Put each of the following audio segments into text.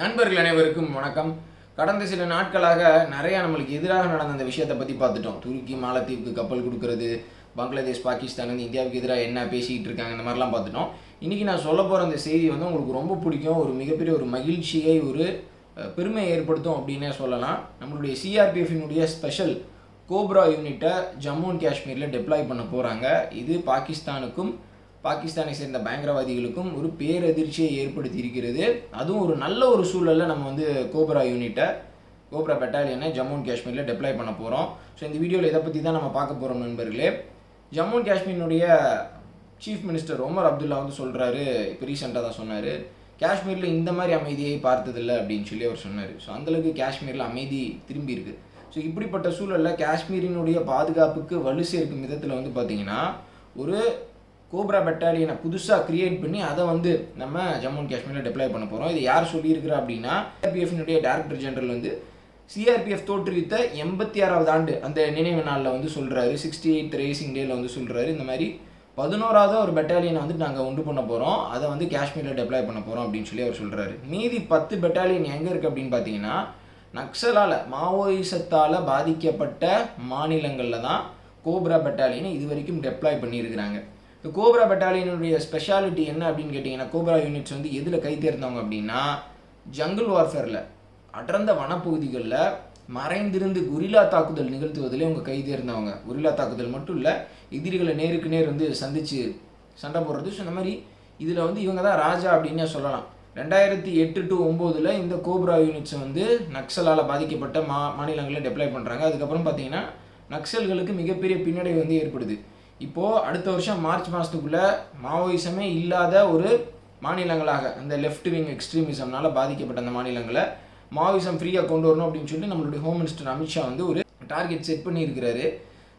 நண்பர்கள் அனைவருக்கும் வணக்கம். கடந்த சில நாட்களாக நிறைய நம்மளுக்கு எதிராக நடந்த அந்த விஷயத்தை பற்றி பார்த்துட்டோம். துருக்கி மாலத்தீவுக்கு கப்பல் கொடுக்கறது பங்களாதேஷ் பாகிஸ்தான் வந்து இந்தியாவுக்கு எதிராக என்ன பேசிக்கிட்டு இருக்காங்க இந்த மாதிரிலாம் பார்த்துட்டோம். இன்றைக்கி நான் சொல்ல போகிற அந்த செய்தி வந்து உங்களுக்கு ரொம்ப பிடிக்கும். ஒரு மிகப்பெரிய ஒரு மகிழ்ச்சியை ஒரு பெருமையை ஏற்படுத்தும் அப்படின்னே சொல்லலாம். நம்மளுடைய சிஆர்பிஎஃபினுடைய ஸ்பெஷல் கோப்ரா யூனிட்டை ஜம்மு அண்ட் காஷ்மீரில் டெப்ளாய் பண்ண போகிறாங்க இது பாகிஸ்தானுக்கும் பாகிஸ்தானை சேர்ந்த பயங்கரவாதிகளுக்கும் ஒரு பேரதிர்ச்சியை ஏற்படுத்தி இருக்கிறது அதுவும் ஒரு நல்ல ஒரு சூழலில் நம்ம வந்து கோப்ரா யூனிட்டை கோப்ரா பெட்டாலியனை ஜம்மு அண்ட் காஷ்மீரில் டெப்ளை பண்ண போகிறோம் ஸோ இந்த வீடியோவில் இதை பற்றி தான் நம்ம பார்க்க போகிறோம் நண்பர்களே. ஜம்மு அண்ட் காஷ்மீரினுடைய சீஃப் மினிஸ்டர் ஒமர் அப்துல்லா வந்து சொல்கிறாரு இப்போ ரீசெண்டாக தான் சொன்னார். காஷ்மீரில் இந்த மாதிரி அமைதியை பார்த்ததில்லை அப்படின்னு சொல்லி அவர் சொன்னார். ஸோ அந்தளவுக்கு காஷ்மீரில் அமைதி திரும்பி இருக்கு. ஸோ இப்படிப்பட்ட சூழலில் காஷ்மீரினுடைய பாதுகாப்புக்கு வலு சேர்க்கும் விதத்தில் வந்து பார்த்திங்கன்னா ஒரு கோப்ரா பெட்டாலியனை புதுசாக கிரியேட் பண்ணி அதை வந்து நம்ம ஜம்மு அண்ட் காஷ்மீரில் டிப்ளை பண்ண போகிறோம் இது யார் சொல்லியிருக்கிறா அப்படின்னா சிஆர்பிஎஃப்னுடைய டைரக்டர் ஜெனரல் வந்து சிஆர்பிஎஃப் தோற்றுவித்த எண்பத்தி ஆறாவது ஆண்டு அந்த நினைவு நாளில் வந்து சொல்கிறாரு சிக்ஸ்டி எயிட் ரேசிங் டேல வந்து சொல்கிறாரு இந்த மாதிரி பதினோராவது ஒரு பெட்டாலியனை வந்து நாங்கள் உண்டு பண்ண போகிறோம் அதை வந்து காஷ்மீரில் டெப்ளாய் பண்ண போகிறோம் அப்படின்னு சொல்லி அவர் சொல்கிறாரு மீதி பத்து பெட்டாலியன் எங்கே இருக்குது அப்படின்னு பார்த்தீங்கன்னா நக்சலால் மாவோயிசத்தால் பாதிக்கப்பட்ட மாநிலங்களில் தான் கோப்ரா பெட்டாலியனை இது வரைக்கும் டெப்ளாய் பண்ணியிருக்கிறாங்க. இந்த கோப்ரா பெட்டாலியனுடைய ஸ்பெஷாலிட்டி என்ன அப்படின்னு கேட்டிங்கன்னா கோப்ரா யூனிட்ஸ் வந்து எதில் கை தேர்ந்தவங்க அப்படின்னா ஜங்கிள் வார்ஃபேரில் அடர்ந்த வனப்பகுதிகளில் மறைந்திருந்து குரில்லா தாக்குதல் நிகழ்த்துவதிலே அவங்க கை தேர்ந்தவங்க. குரில்லா தாக்குதல் மட்டும் இல்லை எதிரிகளை நேருக்கு நேர் வந்து சந்திச்சு சண்டை போடுறது. ஸோ இந்த மாதிரி இதில் வந்து இவங்க தான் ராஜா அப்படின்னே சொல்லலாம். ரெண்டாயிரத்தி எட்டு டு ஒம்போதில் இந்த கோப்ரா யூனிட்ஸை வந்து நக்சலால் பாதிக்கப்பட்ட மா மாநிலங்களில் டெப்ளை பண்ணுறாங்க அதுக்கப்புறம் பார்த்தீங்கன்னா நக்சல்களுக்கு மிகப்பெரிய பின்னடைவு வந்து ஏற்படுது. இப்போது அடுத்த வருஷம் மார்ச் மாதத்துக்குள்ளே மாவோயிசமே இல்லாத ஒரு மாநிலங்களாக அந்த லெஃப்ட் விங் எக்ஸ்ட்ரீமிசம்னால பாதிக்கப்பட்ட அந்த மாநிலங்களை மாவோயிசம் ஃப்ரீயாக கொண்டு வரணும் அப்படின்னு சொல்லி நம்மளுடைய ஹோம் மினிஸ்டர் அமித்ஷா வந்து ஒரு டார்கெட் செட் பண்ணியிருக்கிறாரு.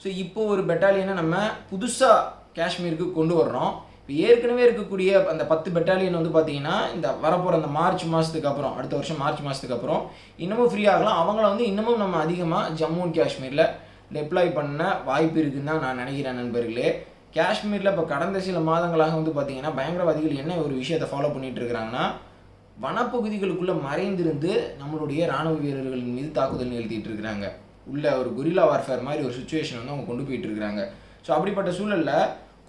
ஸோ இப்போ ஒரு பெட்டாலியனை நம்ம புதுசாக காஷ்மீருக்கு கொண்டு வர்றோம். இப்போ ஏற்கனவே இருக்கக்கூடிய அந்த பத்து பெட்டாலியன் வந்து பார்த்தீங்கன்னா இந்த வரப்போகிற அந்த மார்ச் மாதத்துக்கு அப்புறம் அடுத்த வருஷம் மார்ச் மாதத்துக்கு அப்புறம் இன்னமும் ஃப்ரீ ஆகலாம். அவங்கள வந்து இன்னமும் நம்ம அதிகமாக ஜம்மு அண்ட் காஷ்மீரில் டெப்ளாய் பண்ண வாய்ப்பு இருக்குன்னு தான் நான் நினைக்கிறேன் நண்பர்களே. காஷ்மீரில் இப்போ கடந்த சில மாதங்களாக வந்து பார்த்தீங்கன்னா பயங்கரவாதிகள் என்ன ஒரு விஷயத்தை ஃபாலோ பண்ணிகிட்டு இருக்கிறாங்கன்னா வனப்பகுதிகளுக்குள்ளே மறைந்திருந்து நம்மளுடைய ராணுவ வீரர்களின் மீது தாக்குதல் நிகழ்த்திட்டு இருக்கிறாங்க உள்ள ஒரு குரில்லா வார்ஃபேர் மாதிரி ஒரு சுச்சுவேஷன் வந்து அவங்க கொண்டு போயிட்டு இருக்கிறாங்க ஸோ அப்படிப்பட்ட சூழலில்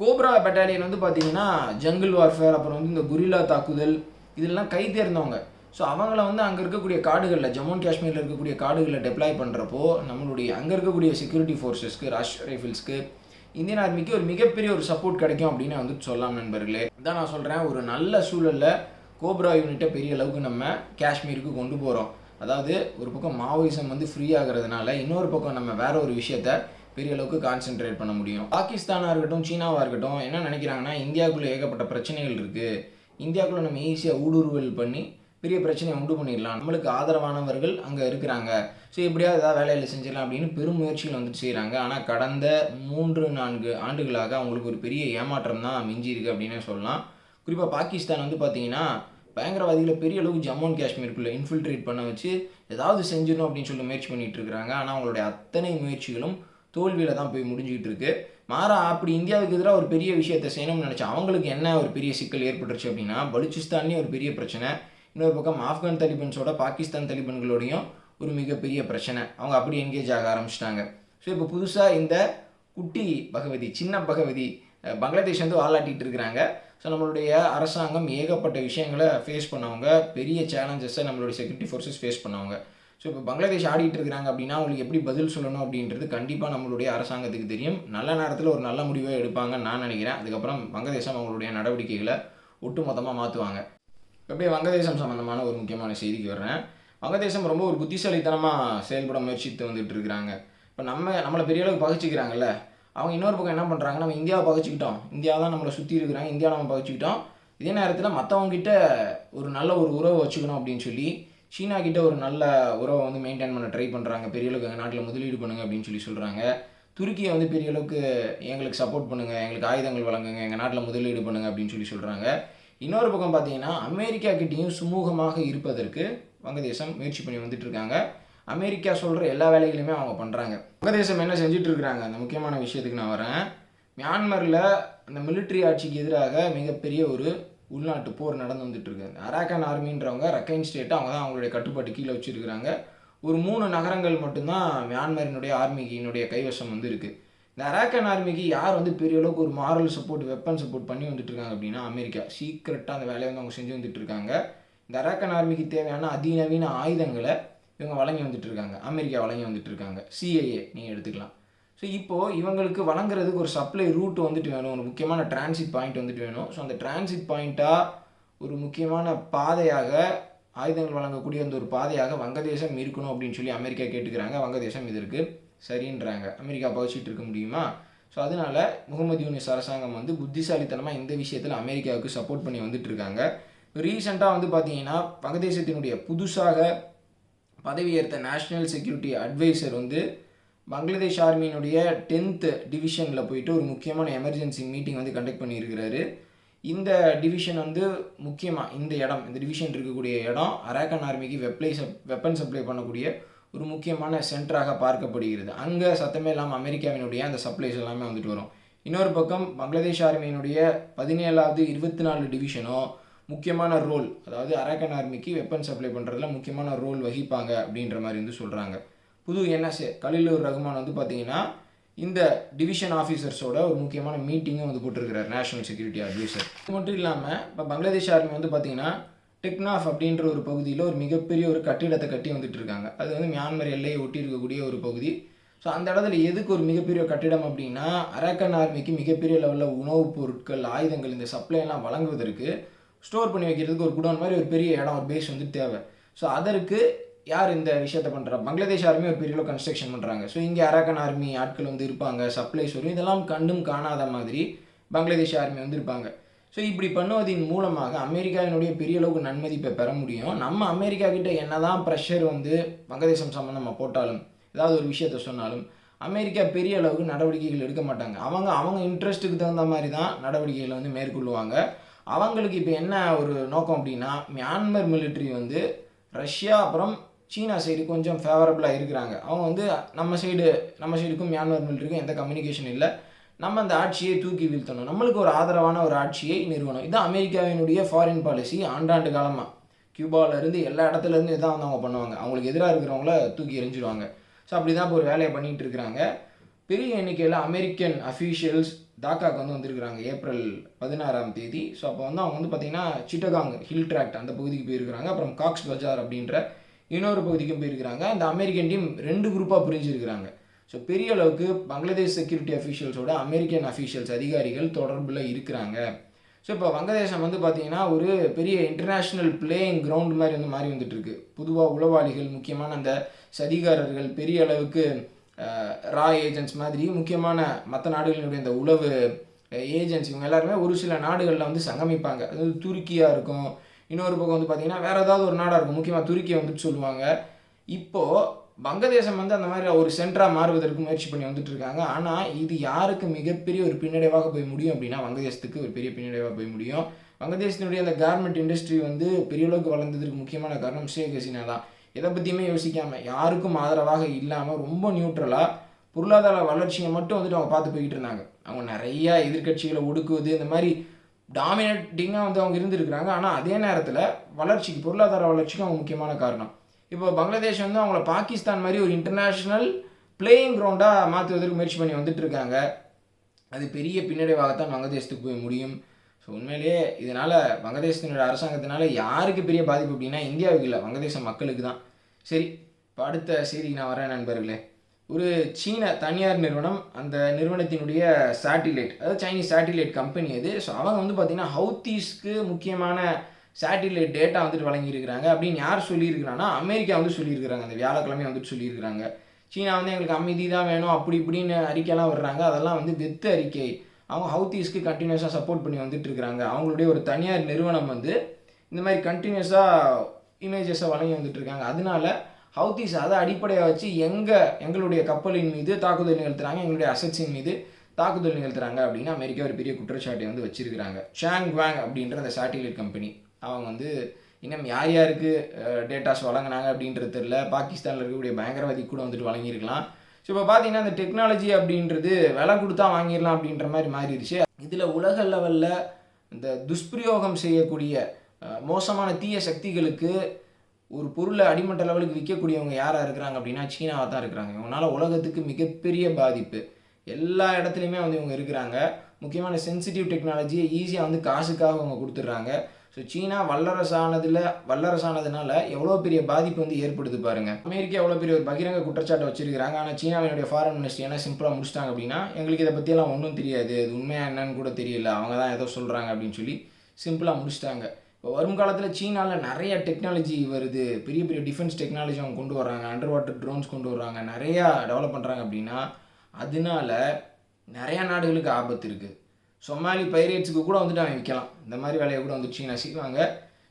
கோப்ரா பெட்டாலியன் வந்து பார்த்தீங்கன்னா ஜங்கிள் வார்ஃபேர் அப்புறம் வந்து இந்த குரில்லா தாக்குதல் இதெல்லாம் கை தேர்ந்தவங்க. ஸோ அவங்கள வந்து அங்கே இருக்கக்கூடிய காடுகளில் ஜம்மு அண்ட் காஷ்மீரில் இருக்கக்கூடிய காடுகளில் டெப்ளாய் பண்ணுறப்போ நம்மளுடைய அங்கே இருக்கக்கூடிய செக்யூரிட்டி ஃபோர்ஸஸ்க்கு ராஷ் ரைஃபிள்ஸ்க்கு இந்தியன் ஆர்மிக்கு ஒரு மிகப்பெரிய ஒரு சப்போர்ட் கிடைக்கும் அப்படின்னு வந்து சொல்லலாம் நண்பர்களே. இதான் நான் சொல்கிறேன் ஒரு நல்ல சூழலில் கோப்ரா யூனிட்டை பெரிய அளவுக்கு நம்ம காஷ்மீருக்கு கொண்டு போகிறோம் அதாவது ஒரு பக்கம் மாவோயிசம் வந்து ஃப்ரீ ஆகிறதுனால இன்னொரு பக்கம் நம்ம வேற ஒரு விஷயத்த பெரிய அளவுக்கு கான்சென்ட்ரேட் பண்ண முடியும். பாகிஸ்தானாக இருக்கட்டும் சீனாவாக இருக்கட்டும் என்ன நினைக்கிறாங்கன்னா இந்தியாவுக்குள்ளே ஏகப்பட்ட பிரச்சனைகள் இருக்குது இந்தியாவுக்குள்ளே நம்ம ஈஸியாக ஊடுருவல் பண்ணி பெரிய பிரச்சனையை உண்டு பண்ணிடலாம். நம்மளுக்கு ஆதரவானவர்கள் அங்கே இருக்கிறாங்க. ஸோ எப்படியாவது ஏதாவது வேலையில் செஞ்சிடலாம் அப்படின்னு பெரும் முயற்சிகள் வந்துட்டு செய்கிறாங்க ஆனால் கடந்த மூன்று நான்கு ஆண்டுகளாக அவங்களுக்கு ஒரு பெரிய ஏமாற்றம் தான் மிஞ்சி இருக்கு அப்படின்னே சொல்லலாம். குறிப்பாக பாகிஸ்தான் வந்து பார்த்தீங்கன்னா பயங்கரவாதிகளை பெரிய அளவுக்கு ஜம்மு அண்ட் காஷ்மீருக்குள்ளே இன்ஃபில்ட்ரேட் பண்ண வச்சு ஏதாவது செஞ்சிடணும் அப்படின்னு சொல்லி முயற்சி பண்ணிகிட்டு இருக்கிறாங்க. ஆனால் அவங்களுடைய அத்தனை முயற்சிகளும் தோல்வியில் தான் போய் முடிஞ்சுக்கிட்டு இருக்கு. மாறா அப்படி இந்தியாவுக்கு எதிராக ஒரு பெரிய விஷயத்தை செய்யணும்னு நினச்சா அவங்களுக்கு என்ன ஒரு பெரிய சிக்கல் ஏற்பட்டுருச்சு அப்படின்னா பலுச்சிஸ்தான்லேயும் ஒரு பெரிய பிரச்சனை. இன்னொரு பக்கம் ஆப்கான் தலிபன்ஸோட பாகிஸ்தான் தலிபன்களோடையும் ஒரு மிகப்பெரிய பிரச்சனை. அவங்க அப்படி என்கேஜ் ஆக ஆரம்பிச்சிட்டாங்க. ஸோ இப்போ புதுசாக இந்த குட்டி பகவதி சின்ன பகவதி பங்களாதேஷ் வந்து வாலாட்டிட்டு இருக்கிறாங்க. ஸோ நம்மளுடைய அரசாங்கம் ஏகப்பட்ட விஷயங்களை ஃபேஸ் பண்ணவங்க பெரிய சேலஞ்சஸை நம்மளுடைய செக்யூரிட்டி ஃபோர்ஸஸ் ஃபேஸ் பண்ணவங்க. ஸோ இப்போ பங்களாதேஷ் ஆடிட்டு இருக்கிறாங்க அப்படின்னா அவங்களுக்கு எப்படி பதில் சொல்லணும் அப்படின்றது கண்டிப்பாக நம்மளுடைய அரசாங்கத்துக்கு தெரியும். நல்ல நேரத்தில் ஒரு நல்ல முடிவை எடுப்பாங்கன்னு நான் நினைக்கிறேன். அதுக்கப்புறம் வங்கதேசம் அவங்களுடைய நடவடிக்கைகளை ஒட்டுமொத்தமாக மாற்றுவாங்க அப்படியே வங்கதேசம் சம்மந்தமான ஒரு முக்கியமான செய்திக்கு வர்றேன். வங்கதேசம் ரொம்ப ஒரு புத்திசாலித்தனமாக செயல்பட முயற்சித்து வந்துட்டு இருக்கிறாங்க. இப்போ நம்ம நம்மளை பெரிய அளவுக்கு பகிச்சிக்கிறாங்கல்ல? அவங்க இன்னொரு பக்கம் என்ன பண்ணுறாங்க நம்ம இந்தியாவை பகிச்சிக்கிட்டோம். இந்தியா தான் நம்மளை சுற்றி இருக்கிறாங்க. இந்தியா நம்ம பகிச்சிக்கிட்டோம். இதே நேரத்தில் மற்றவங்ககிட்ட ஒரு நல்ல ஒரு உறவை வச்சுக்கணும் அப்படின்னு சொல்லி சீனா கிட்ட ஒரு நல்ல உறவை வந்து மெயின்டைன் பண்ண ட்ரை பண்ணுறாங்க பெரிய அளவுக்கு எங்கள் நாட்டில் முதலீடு பண்ணுங்க அப்படின்னு சொல்லி சொல்கிறாங்க துருக்கியை வந்து பெரிய அளவுக்கு எங்களுக்கு சப்போர்ட் பண்ணுங்கள் எங்களுக்கு ஆயுதங்கள் வழங்குங்க. எங்கள் நாட்டில் முதலீடு பண்ணுங்க அப்படின்னு சொல்லி சொல்கிறாங்க இன்னொரு பக்கம் பார்த்தீங்கன்னா அமெரிக்கா கிட்டேயும் சுமூகமாக இருப்பதற்கு வங்கதேசம் முயற்சி பண்ணி வந்துட்டு இருக்காங்க அமெரிக்கா சொல்கிற எல்லா வேலைகளையுமே அவங்க பண்ணுறாங்க வங்கதேசம் என்ன செஞ்சுட்டு இருக்கிறாங்க அந்த முக்கியமான விஷயத்துக்கு நான் வரேன். மியான்மரில் அந்த மிலிட்ரி ஆட்சிக்கு எதிராக மிகப்பெரிய ஒரு உள்நாட்டு போர் நடந்து வந்துட்டு இருக்கு அராக்கன் ஆர்மின்றவங்க ரக்கைன் ஸ்டேட்டை அவங்க தான் அவங்களுடைய கட்டுப்பாட்டு கீழே வச்சுருக்கிறாங்க. ஒரு மூணு நகரங்கள் மட்டும்தான் மியான்மரினுடைய ஆர்மியினுடைய கைவசம் வந்து இருக்குது இந்த அராக்கன் ஆர்மிக்கு யார் வந்து பெரிய அளவுக்கு ஒரு மாரல் சப்போர்ட் வெப்பன் சப்போர்ட் பண்ணி வந்துட்டு இருக்காங்க அப்படின்னா அமெரிக்கா. சீக்கிரட்டாக அந்த வேலையை வந்து அவங்க செஞ்சு வந்துட்டு இருக்காங்க இந்த அராக்கன் ஆர்மிக்கு தேவையான அதிநவீன ஆயுதங்களை இவங்க வழங்கி வந்துட்டு இருக்காங்க அமெரிக்கா வழங்கி வந்துட்டு இருக்காங்க சிஐஏ நீங்கள் எடுத்துக்கலாம். ஸோ இப்போது இவங்களுக்கு வழங்குறதுக்கு ஒரு சப்ளை ரூட் வந்துட்டு வேணும். ஒரு முக்கியமான டிரான்சிட் பாயிண்ட் வந்துட்டு வேணும். ஸோ அந்த டிரான்சிட் பாயிண்ட்டாக ஒரு முக்கியமான பாதையாக ஆயுதங்கள் வழங்கக்கூடிய அந்த ஒரு பாதையாக வங்கதேசம் இருக்கணும் அப்படின்னு சொல்லி அமெரிக்கா கேட்டுக்கிறாங்க. வங்கதேசம் இதற்கு சரின்றாங்க. அமெரிக்கா பகிச்சிட்டு இருக்க முடியுமா? ஸோ அதனால முகமது யூனிஸ் அரசாங்கம் வந்து புத்திசாலித்தனமாக இந்த விஷயத்தில் அமெரிக்காவுக்கு சப்போர்ட் பண்ணி வந்துட்டு இருக்காங்க ரீசெண்டாக வந்து பார்த்தீங்கன்னா வங்கதேசத்தினுடைய புதுசாக பதவியேற்ற நேஷ்னல் செக்யூரிட்டி அட்வைசர் வந்து பங்களாதேஷ் ஆர்மியினுடைய டென்த்து டிவிஷனில் போயிட்டு ஒரு முக்கியமான எமர்ஜென்சி மீட்டிங் வந்து கண்டக்ட் பண்ணியிருக்கிறாரு. இந்த டிவிஷன் வந்து முக்கியமாக இந்த இடம் இந்த டிவிஷன் இருக்கக்கூடிய இடம் அராக்கன் ஆர்மிக்கு வெப்ளை சப் வெப்பன் சப்ளை பண்ணக்கூடிய ஒரு முக்கியமான சென்டராக பார்க்கப்படுகிறது. அங்கே சத்தமே இல்லாமல் அமெரிக்காவினுடைய அந்த சப்ளைஸ் எல்லாமே வந்துட்டு வரும். இன்னொரு பக்கம் பங்களாதேஷ் ஆர்மியினுடைய பதினேழாவது இருபத்தி நாலு டிவிஷனோ முக்கியமான ரோல் அதாவது அரேக்கன் ஆர்மிக்கு வெப்பன் சப்ளை பண்ணுறதுல முக்கியமான ரோல் வகிப்பாங்க அப்படின்ற மாதிரி வந்து சொல்கிறாங்க புது என்எஸ்ஏ கலிலூர் ரகுமான் வந்து பார்த்தீங்கன்னா இந்த டிவிஷன் ஆஃபீஸர்ஸோட ஒரு முக்கியமான மீட்டிங்கும் வந்து போட்டிருக்கிறார் நேஷனல் செக்யூரிட்டி அட்வைசர் இது மட்டும் இல்லாமல் இப்போ பங்களாதேஷ் ஆர்மி வந்து பார்த்திங்கன்னா டெக்னாஃப் அப்படின்ற ஒரு பகுதியில் ஒரு மிகப்பெரிய ஒரு கட்டிடத்தை கட்டி வந்துட்டு இருக்காங்க அது வந்து மியான்மர் எல்லையை ஒட்டி இருக்கக்கூடிய ஒரு பகுதி. ஸோ அந்த இடத்துல எதுக்கு ஒரு மிகப்பெரிய கட்டிடம் அப்படின்னா அரக்கன் ஆர்மிக்கு மிகப்பெரிய லெவலில் உணவுப் பொருட்கள் ஆயுதங்கள் இந்த சப்ளை எல்லாம் வழங்குவதற்கு ஸ்டோர் பண்ணி வைக்கிறதுக்கு ஒரு குடோன் மாதிரி ஒரு பெரிய இடம் ஒரு பேஸ் வந்து தேவை. ஸோ அதற்கு யார் இந்த விஷயத்தை பண்ணுறா பங்களாதேஷ் ஆர்மி ஒரு பெரிய கன்ஸ்ட்ரக்ஷன் பண்ணுறாங்க ஸோ இங்கே அரக்கன் ஆர்மி ஆட்கள் வந்து இருப்பாங்க சப்ளைஸ் வரும். இதெல்லாம் கண்டும் காணாத மாதிரி பங்களாதேஷ் ஆர்மி வந்து இருப்பாங்க. ஸோ இப்படி பண்ணுவதன் மூலமாக அமெரிக்காவினுடைய பெரிய அளவுக்கு நன்மதிப்பை பெற முடியும். நம்ம அமெரிக்கா கிட்ட என்னதான் ப்ரெஷர் வந்து வங்கதேசம் சம்மந்தமாக போட்டாலும் ஏதாவது ஒரு விஷயத்த சொன்னாலும் அமெரிக்கா பெரிய அளவுக்கு நடவடிக்கைகள் எடுக்க மாட்டாங்க. அவங்க அவங்க இன்ட்ரெஸ்ட்டுக்கு தகுந்த மாதிரி தான் நடவடிக்கைகளை வந்து மேற்கொள்ளுவாங்க. அவங்களுக்கு இப்போ என்ன ஒரு நோக்கம் அப்படின்னா மியான்மர் மிலிட்ரி வந்து ரஷ்யா அப்புறம் சீனா சைடு கொஞ்சம் ஃபேவரபுளாக இருக்கிறாங்க. அவங்க வந்து நம்ம சைடு நம்ம சைடுக்கும் மியான்மர் மிலிட்ரிக்கும் எந்த கம்யூனிகேஷன் இல்லை. நம்ம அந்த ஆட்சியை தூக்கி வீழ்த்தணும். நம்மளுக்கு ஒரு ஆதரவான ஒரு ஆட்சியை நிறுவனம் இது அமெரிக்காவினுடைய ஃபாரின் பாலிசி ஆண்டாண்டு காலமாக கியூபாவிலேருந்து எல்லா இடத்துலேருந்து இதான் வந்து அவங்க பண்ணுவாங்க. அவங்களுக்கு எதிராக இருக்கிறவங்கள தூக்கி எரிஞ்சிடுவாங்க ஸோ அப்படி தான் இப்போ ஒரு வேலையை பண்ணிகிட்டு இருக்கிறாங்க. பெரிய எண்ணிக்கையில் அமெரிக்கன் அஃபீஷியல்ஸ் தாக்காவுக்கு வந்து வந்திருக்கிறாங்க. ஏப்ரல் பதினாறாம் தேதி. ஸோ அப்போ வந்து அவங்க வந்து பார்த்திங்கன்னா சிட்டகாங் ஹில் ட்ராக்ட் அந்த பகுதிக்கு போயிருக்கிறாங்க. அப்புறம் காக்ஸ் பஜார் அப்படின்ற இன்னொரு பகுதிக்கும் போயிருக்கிறாங்க. அந்த அமெரிக்கன் டீம் ரெண்டு குரூப்பாக பிரிஞ்சிருக்கிறாங்க. ஸோ பெரிய அளவுக்கு பங்களாதேஷ் செக்யூரிட்டி அஃபீஷியல்ஸோட அமெரிக்கன் அஃபீஷியல்ஸ் அதிகாரிகள் தொடர்பில் இருக்கிறாங்க. ஸோ இப்போ வங்கதேசம் வந்து பார்த்திங்கன்னா ஒரு பெரிய இன்டர்நேஷ்னல் பிளேயிங் கிரவுண்ட் மாதிரி வந்து மாறி வந்துட்டுருக்கு. பொதுவாக உளவாளிகள் முக்கியமான அந்த சதிகாரர்கள் பெரிய அளவுக்கு ரா ஏஜென்ட்ஸ் மாதிரி முக்கியமான மற்ற நாடுகளினுடைய இந்த உளவு ஏஜென்ட்ஸ் இவங்க எல்லாருமே ஒரு சில நாடுகளில் வந்து சங்கமிப்பாங்க. அதாவது துருக்கியாக இருக்கும். இன்னொரு பக்கம் வந்து பார்த்தீங்கன்னா வேறு ஏதாவது ஒரு நாடாக இருக்கும். முக்கியமாக துருக்கியை வந்துட்டு சொல்லுவாங்க. இப்போது வங்கதேசம் வந்து அந்த மாதிரி ஒரு சென்டராக மாறுவதற்கு முயற்சி பண்ணி வந்துட்டு இருக்காங்க. ஆனால் இது யாருக்கு மிகப்பெரிய ஒரு பின்னடைவாக போய் முடியும் அப்படின்னா வங்கதேசத்துக்கு ஒரு பெரிய பின்னடைவாக போய் முடியும். வங்கதேசத்தினுடைய அந்த கார்மெண்ட் இண்டஸ்ட்ரி வந்து பெரிய அளவுக்கு வளர்ந்ததுக்கு முக்கியமான காரணம் ஷேக் ஹசீனா தான். எதை பற்றியுமே யோசிக்காமல் யாருக்கும் ஆதரவாக இல்லாமல் ரொம்ப நியூட்ரலாக பொருளாதார வளர்ச்சியை மட்டும் வந்துட்டு அவங்க பார்த்து போய்கிட்டு இருந்தாங்க. அவங்க நிறையா எதிர்கட்சிகளை ஒடுக்குவது இந்த மாதிரி டாமினேட்டிங்காக வந்து அவங்க இருந்திருக்கிறாங்க. ஆனால் அதே நேரத்தில் வளர்ச்சிக்கு பொருளாதார வளர்ச்சிக்கு அவங்க முக்கியமான காரணம். இப்போ பங்களாதேஷ் வந்து அவங்கள பாகிஸ்தான் மாதிரி ஒரு இன்டர்நேஷ்னல் பிளேயிங் கிரவுண்டாக மாற்றுவதற்கு முயற்சி பண்ணி வந்துட்டு இருக்காங்க. அது பெரிய பின்னடைவாகத்தான் வங்கதேசத்துக்கு போய் முடியும். ஸோ உண்மையிலேயே இதனால் வங்கதேசத்தினுடைய அரசாங்கத்தினால யாருக்கு பெரிய பாதிப்பு அப்படின்னா இந்தியாவுக்கு இல்லை வங்கதேச மக்களுக்கு தான். சரி இப்போ அடுத்த செய்திக்கு நான் வரேன் நண்பர்களே. ஒரு சீன தனியார் நிறுவனம் அந்த நிறுவனத்தினுடைய சேட்டிலைட் அதாவது சைனீஸ் சேட்டிலைட் கம்பெனி அது. ஸோ அவங்க வந்து பார்த்திங்கன்னா ஹவுத்தீஸ்க்கு முக்கியமான சேட்டிலைட் டேட்டா வந்துட்டு வழங்கியிருக்கிறாங்க. அப்படின்னு யார் சொல்லியிருக்கிறாங்கன்னா அமெரிக்கா வந்து சொல்லியிருக்கிறாங்க. அந்த வியாழக்கிழமை வந்துட்டு சொல்லியிருக்கிறாங்க. சீனா வந்து எங்களுக்கு அமைதி தான் வேணும் அப்படி இப்படின்னு அறிக்கையெல்லாம் வர்றாங்க. அதெல்லாம் வந்து வெத்து அறிக்கை. அவங்க ஹவுத்தீஸ்க்கு கண்டினியூஸாக சப்போர்ட் பண்ணி வந்துட்டு இருக்கிறாங்க. அவங்களுடைய ஒரு தனியார் நிறுவனம் வந்து இந்த மாதிரி கண்டினியூஸாக இமேஜஸை வழங்கி வந்துட்டு இருக்காங்க. அதனால ஹவுத்தீஸ் அதை அடிப்படையாக வச்சு எங்கள் எங்களுடைய கப்பலின் மீது தாக்குதல் நிகழ்த்துறாங்க எங்களுடைய அசட்ஸின் மீது தாக்குதல் நிகழ்த்துறாங்க அப்படின்னு அமெரிக்கா ஒரு பெரிய குற்றச்சாட்டை வந்து வச்சிருக்கிறாங்க. சாங் வாங் அப்படின்ற அந்த சேட்டிலைட் கம்பெனி அவங்க வந்து இன்னும் யார் யாருக்கு டேட்டாஸ் வழங்கினாங்க அப்படின்றது தெரில பாகிஸ்தானில் இருக்கக்கூடிய பயங்கரவாதி கூட வந்துட்டு வழங்கியிருக்கலாம். ஸோ இப்போ பார்த்தீங்கன்னா அந்த டெக்னாலஜி அப்படின்றது விலை கொடுத்தா வாங்கிடலாம் அப்படின்ற மாதிரி மாறிடுச்சு. இதில் உலக லெவலில் இந்த துஷ்பிரயோகம் செய்யக்கூடிய மோசமான தீய சக்திகளுக்கு ஒரு பொருளை அடிமட்ட லெவலுக்கு விற்கக்கூடியவங்க யாராக இருக்கிறாங்க அப்படின்னா சீனாவாக தான் இருக்கிறாங்க. இவங்களால உலகத்துக்கு மிகப்பெரிய பாதிப்பு. எல்லா இடத்துலையுமே வந்து இவங்க இருக்கிறாங்க. முக்கியமான சென்சிட்டிவ் டெக்னாலஜியை ஈஸியாக வந்து காசுக்காக அவங்க கொடுத்துட்றாங்க. ஸோ சீனா வல்லரசானதில் வல்லரசானதுனால எவ்வளோ பெரிய பாதிப்பு வந்து ஏற்படுது பாருங்க. அமெரிக்கா எவ்வளோ பெரிய ஒரு பகிரங்க குற்றச்சாட்டை வச்சிருக்கிறாங்க. ஆனால் சீனாவினுடைய ஃபாரின் மினிஸ்டர் என்ன சிம்பிளாக முடிச்சிட்டாங்க அப்படின்னா எங்களுக்கு இதை பற்றியெல்லாம் ஒன்றும் தெரியாது. அது உண்மையாக என்னன்னு கூட தெரியல. அவங்க தான் ஏதோ சொல்கிறாங்க அப்படின்னு சொல்லி சிம்பிளாக முடிச்சிட்டாங்க. இப்போ வருங்காலத்தில் சீனாவில் நிறைய டெக்னாலஜி வருது. பெரிய பெரிய டிஃபென்ஸ் டெக்னாலஜி அவங்க கொண்டு வர்றாங்க. அண்டர் வாட்டர் ட்ரோன்ஸ் கொண்டு வர்றாங்க. நிறையா டெவலப் பண்ணுறாங்க அப்படின்னா அதனால நிறையா நாடுகளுக்கு ஆபத்து இருக்குது சொமாலி பைரேட்ஸுக்கு கூட வந்துட்டு அவன் விற்கலாம். இந்த மாதிரி வேலையை கூட வந்து சீனா செய்வாங்க.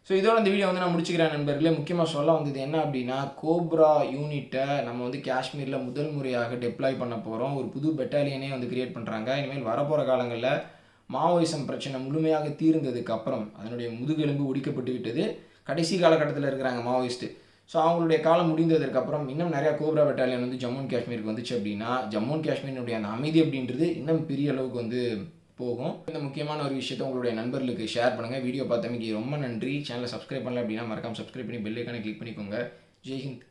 ஸோ இதோட இந்த வீடியோ வந்து நான் முடிச்சுக்கிறேன் நண்பர்களே. முக்கியமாக சொல்ல வந்தது என்ன அப்படின்னா கோப்ரா யூனிட்டை நம்ம வந்து காஷ்மீரில் முதல் முறையாக டெப்ளாய் பண்ண போகிறோம் ஒரு புது பெட்டாலியனே வந்து கிரியேட் பண்ணுறாங்க இனிமேல் வரப்போகிற காலங்களில் மாவோயிசம் பிரச்சனை முழுமையாக தீர்ந்ததுக்கு அப்புறம் அதனுடைய முதுகெலும்பு ஒடிக்கப்பட்டு விட்டது. கடைசி காலகட்டத்தில் இருக்கிறாங்க மாவோயிஸ்ட்டு. ஸோ அவங்களுடைய காலம் முடிந்ததுக்கப்புறம் இன்னும் நிறையா கோப்ரா பெட்டாலியன் வந்து ஜம்மு அண்ட் காஷ்மீருக்கு வந்துச்சு அப்படின்னா ஜம்மு அண்ட் காஷ்மீரினுடைய அந்த அமைதி அப்படின்றது இன்னும் பெரிய அளவுக்கு வந்து போகும். இந்த முக்கியமான ஒரு விஷயத்தை உங்களுடைய நண்பர்களுக்கு ஷேர் பண்ணுங்கள் வீடியோ பார்த்தமைக்கு ரொம்ப நன்றி. சேனலை சப்ஸ்கிரைப் பண்ணல அப்படின்னா மறக்காமல் சப்ஸ்கிரைப் பண்ணி பெல் கிளிக் பண்ணிக்கோங்க. ஜெய்ஹிந்த்.